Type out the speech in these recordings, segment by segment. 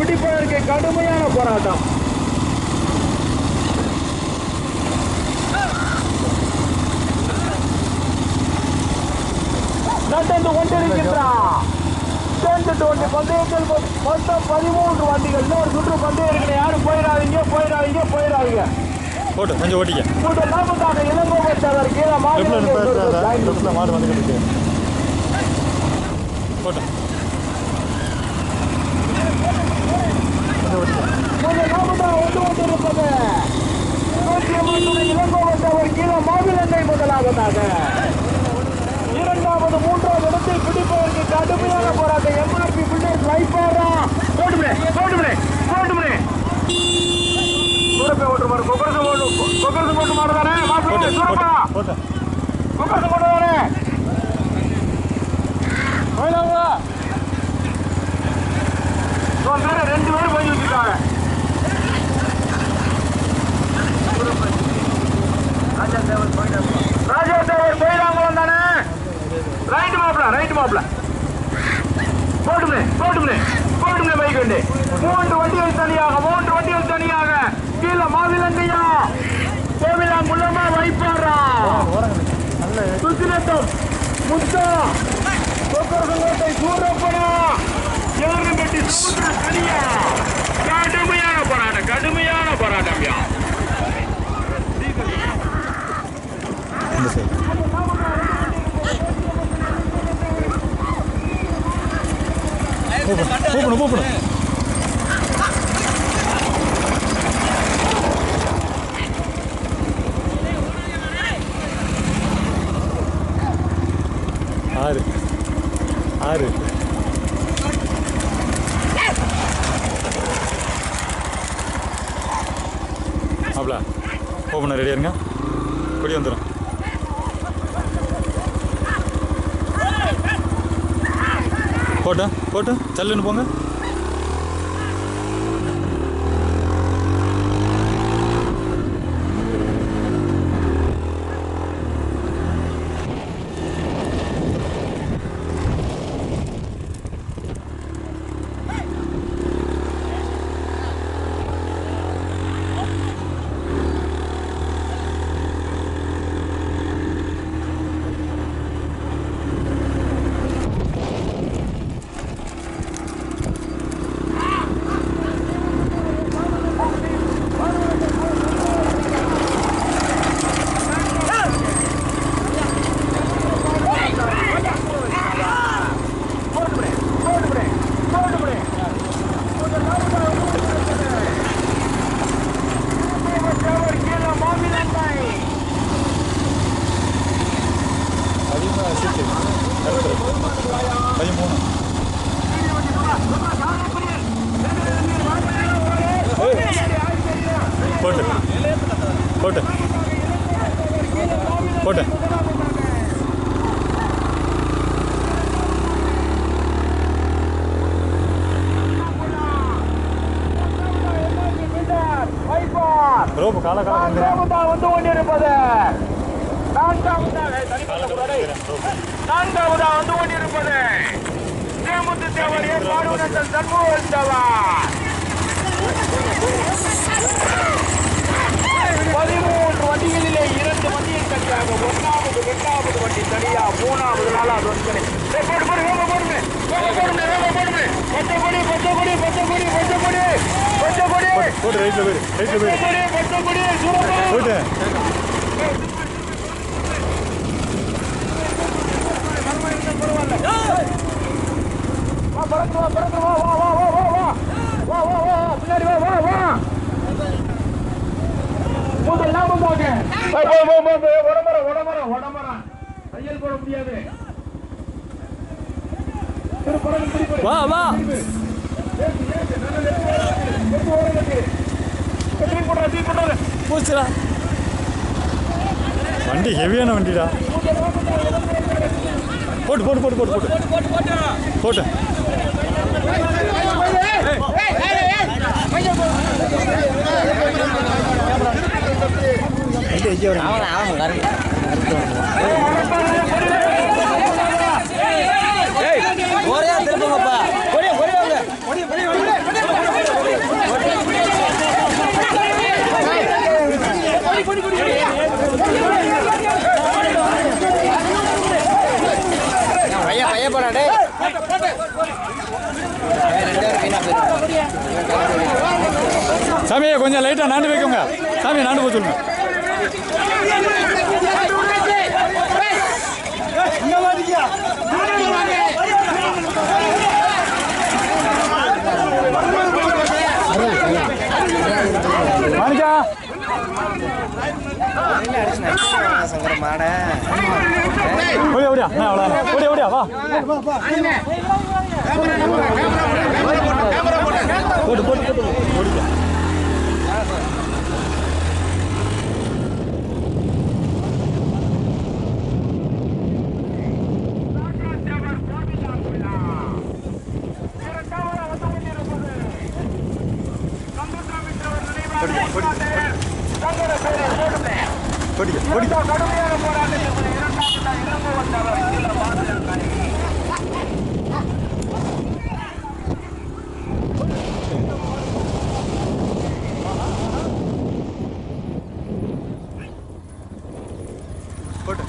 பிடிப்பதற்கு கடுமையான போராட்டம். நடந்து கொண்டிருக்கின்றார் சேர்ந்து தோண்டி பந்தயத்தில் மொத்தம் பதிமூன்று வண்டிகள். இன்னொரு சுற்று பந்தயம் யாரும் போயிடாதீங்க போயிடாதீங்க போயிடாதீங்க. போட்டு கொஞ்சம் ஓட்டிக்க. போட்டு லாபத்தாக இளங்கோபத்தாளர் கீழே மாடு போட்டு. ரைட் மாப்ள போடுமே போடுமே போடுமே பைக் வண்டி மூன்று வண்டிகள் தனியாக மூன்று வண்டிகள் தனியாக. கீழே மாவிலங்கையா? கோவிலா முள்ளமா வைப்பாரா சுத்திரத்தம் முத்தா. கோட்டை சூரப்பனா ஏழு கட்டி சமுத்திர தனியா? கடுமையான போராட்டம் கடுமையான போராட்டம் யா ボブプのポーの。சல்லுன்னு போங்க. பதிமூணு போட்டு. போட்டு. போட்டு. ரோப்பு கால காலம் வந்து கொண்டிருப்பது. நான் தான் தனிப்பட்ட நான்காவதா வந்து கொண்டிருப்பது தேமுத்து தேவர் ஏற்பாடு சண்முகன் தேவர் பதிமூன்று வண்டிகளிலே இரண்டு வண்டியை தனியாக ஒன்றாவது இரண்டாவது வண்டி தனியா மூணாவது நாலாவது வண்டி தனி போடு வேக போடுங்க வேக போடுங்க வேக போடுங்க பச்சை கொடி பச்சை கொடி பச்சை கொடி பச்சை கொடி பச்சை கொடி போட்டு போயிரு போயிரு பச்சை கொடி போட்டு இல்லாம போங்க உடம்புற உடம்புற உடம்புற தையல் போட முடியாது வா வா வண்டி ஹெவியான வண்டிடா போட்டு போட்டு போட்டு போட்டு போட்டு போட்டு போட்டு அவன் அவன் கருத்து ஒரே திருப்பங்கப்பா ஒரே ஒரே ஒரே கொஞ்சம் லைட்டாக நாண்டு வைக்கோங்க. சாமி நாண்டு போக சொல்லுங்க மாணிக்கா ஓடியா ஓடியா. நான் அவ்வளோ ஓடியா ஓடியா வா. போட்டு போட்டு. கடுமையான போராட்டத்தில் இரண்டாம் இளங்கோ வந்தார் சில பாதுகாப்பு போட்டு.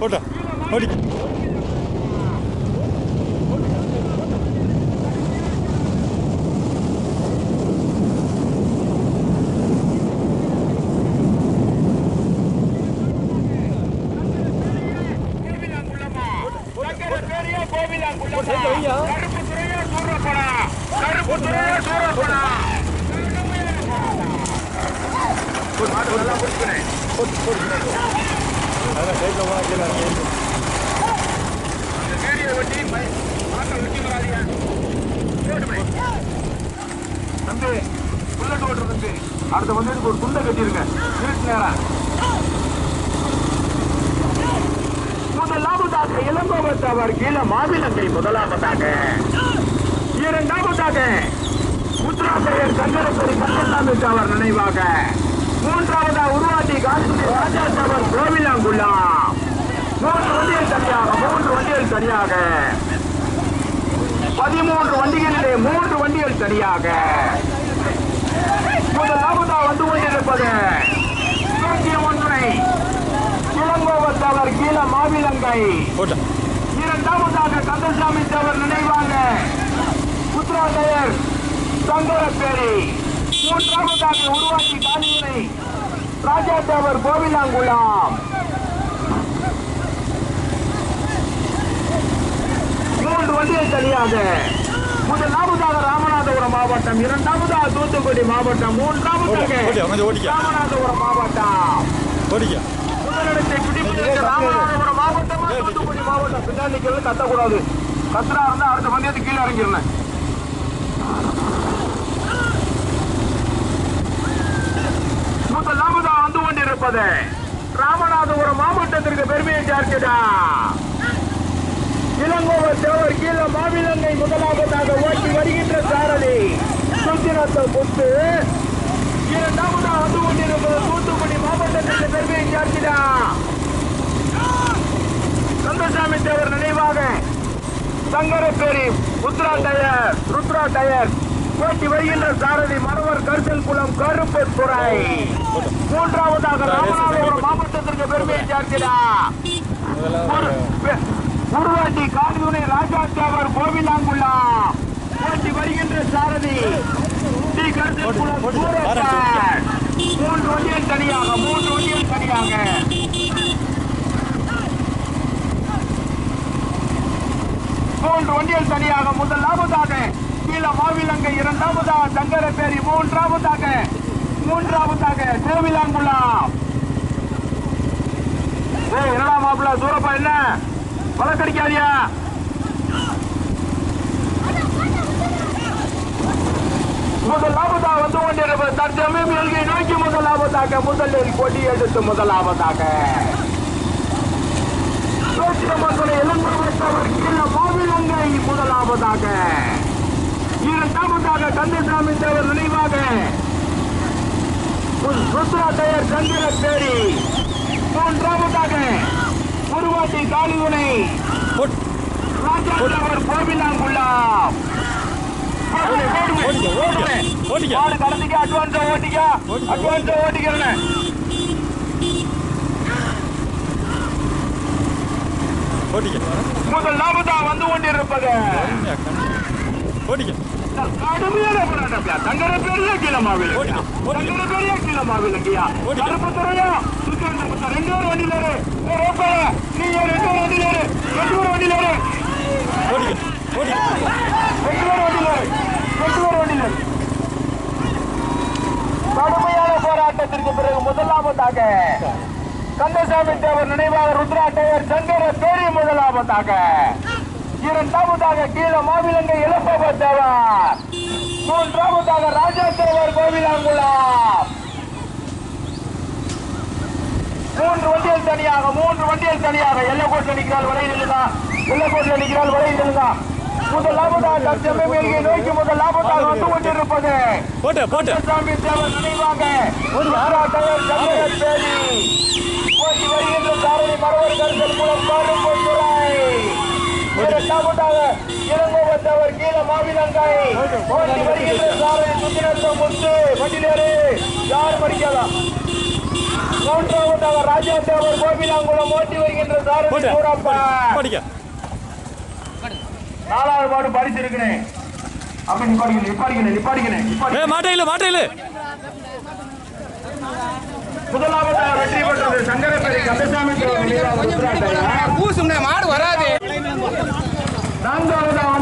ஓட்டா ஓடி. கருப்பு துறையா சூரப்படா கருப்பு துறையா சூரப்படா மாடு நல்லா பிடிக்கிறேன் அடுத்த வந்து ஒரு துண்டை கட்டிருங்க இருட்டு நேரம் முதலாவதாக இளங்கோபத்தாவார் கீழே மாவிலங்கை முதலாவதாக இரண்டாவதாக உத்தராசையர் கங்கரசரி கண்ணெல்லாம் அவர் நினைவாக மூன்றாவதாக உருவாட்டி காந்தி ராஜா தவர் கோவிலாங்குள்ளா மூன்று வண்டிகள் தனியாக மூன்று வண்டிகள் தனியாக. பதிமூன்று வண்டிகளிலே மூன்று வண்டிகள் தனியாக. முதலாவதா வந்து கொண்டிருப்பது நூற்றி ஒன்றை இளங்கோவத்தவர் கீழ மாவிலங்கை. இரண்டாவதாக கந்தசாமி தேவர் நினைவாங்க. உத்ராதயர் சங்கரப்பேரி. மூன்றாவதாக உருவாக்கி காலிமுனை ராஜா தேவர் கோவிலாங்குளம். மூன்று வண்டிகள் தனியாக. முதலாவதாக ராமநாதபுரம் மாவட்டம் இரண்டாவதாக தூத்துக்குடி மாவட்டம் மூன்றாவதாக. ராமநாதபுரம் மாவட்டம். முதலிடத்தை பிடிப்பதற்கு ராமநாதபுரம் மாவட்டமா தூத்துக்குடி மாவட்டம். பின்னாடி கத்தக்கூடாது கத்துறா இருந்தா அடுத்த பந்தயத்துக்கு கீழே இறங்கிருந்தேன் முதலாவதா வந்து கொண்டிருப்பது ராமநாதபுரம் மாவட்டத்திற்கு பெருமையை சேர்க்கிறா. இளங்கோவர் தேவர் கீழே மாவிலங்கை முதலாவதாக ஓட்டி வருகின்ற சாரதி. சுத்திரத்த முத்து இரண்டாவதாக வந்து கொண்டிருப்பது தூத்துக்குடி மாவட்டத்திற்கு பெருமையை சேர்க்கிறா. கந்தசாமி தேவர் நினைவாக சங்கரப்பேரி உத்ரா டயர் ருத்ரா டயர். போட்டி வருகின்ற சாரதி மரவர் கருத்தல் குளம் கருப்பு துறை. மூன்றாவதாக ராமநாதபுரம் மாவட்டத்திற்கு பெருமையை சேர்க்கிறார் உருவாட்டி காடுதுணை ராஜா தேவர் கோவிலாங்குள்ளா போட்டி வருகின்ற சாரதி. ஸ்ரீ கருத்தல் குளம் மூன்று ஒன்றியல் தனியாக மூன்று வண்டிகள் தனியாக. மூன்று வண்டிகள் தனியாக முதலாவதாக கீழ மாவிலங்கை இரண்டாவதாக சங்கரப்பேரி மூன்றாவதாக மூன்றாவதாக திருவிழாங்குளம். ஏய் என்னடா மாப்பிள்ள சூரப்பா என்ன? வழக்கடிக்காதியா? முதலாவதாக வந்து கொண்டிருப்பது தற்சமயம் எல்கை நோக்கி முதலாவதாக முதலில் கொடி எடுத்து முதலாவதாக. சோத்திரமக்களை இளம்பரவற்றவர் கீழ மாவிலங்கை முதலாவதாக. இரண்டாவதாக கந்தசாமி தேவர் நினைவாக ருத்ரா தயர் சந்திர பேரி மூன்றாவதாக உருவாட்டி காளியுனை ராஜா தேவர் கோவிலாங்குள்ளம் கடந்துக்க அட்வான்ஸா ஓட்டிக்க அட்வான்ஸா ஓட்டிக்கிறேன். ஓடிக்க முதலாவதா வந்து கொண்டிருப்பது ஓடிக்க. கடுமையான போராட்டம்யா. தங்கர பெரிய கீழமாவில். தங்கர பெரிய கீழமாவில். கருப்பு துறையா? சுத்தம் ரெண்டு பேரும் வண்டியில ஏறு ஏ, ரோப்பால நீ ஏறு, ரெண்டு பேரும் வண்டியில ரெண்டு பேரும் வண்டியில ஓடிக்க ஓடிக்க. ரெண்டு பேரும் வண்டியில ரெண்டு பேரும் வண்டியில கடுமையான போராட்டத்திற்கு பிறகு முதலாவதாக கந்தசாமி தேவர் நினைவாக ருத்ரா டேவர் சங்கர பேரி முதலாவதாக. இரண்டாவதாக கீழ மாவிலங்கை இளப்பவ தேவர். மூன்றாவதாக ராஜா தேவர் கோவிலாங்குளம் மூன்று வண்டிகள் தனியாக மூன்று வண்டிகள் தனியாக. எல்லக்கோட்டில் நிற்கிறாள் வலையில் இல்லைங்க எல்லக்கோட்டில் நிற்கிறாள் வலையில் இல்லைங்க முதலாவதாக தற்சமயம் எல்கை நோக்கி முதலாவதாக வந்து கொண்டிருப்பது. போட்ட போட்ட. சாமி தேவர் நினைவாக டயர் சங்கர பேரி போட்டி வருகின்ற சாரணி மரவர் கருத்தல் மூலம் பாடும் பொன்துறை இரண்டாவதாக கீழ வருகின்ற முத்து. வண்டிலேறு யார் மூன்றாவதாக ராஜா தேவர் கோபிலாங்குளம் ஓட்டி வருகின்ற நாலாவது பாடு பரிசு இருக்கிறேன் மாட்டையில் மாட்டையில் முதலாவதாக வெற்றி பெற்றது சங்கரப்பேரி கந்தசாமி மாடு 何度もだ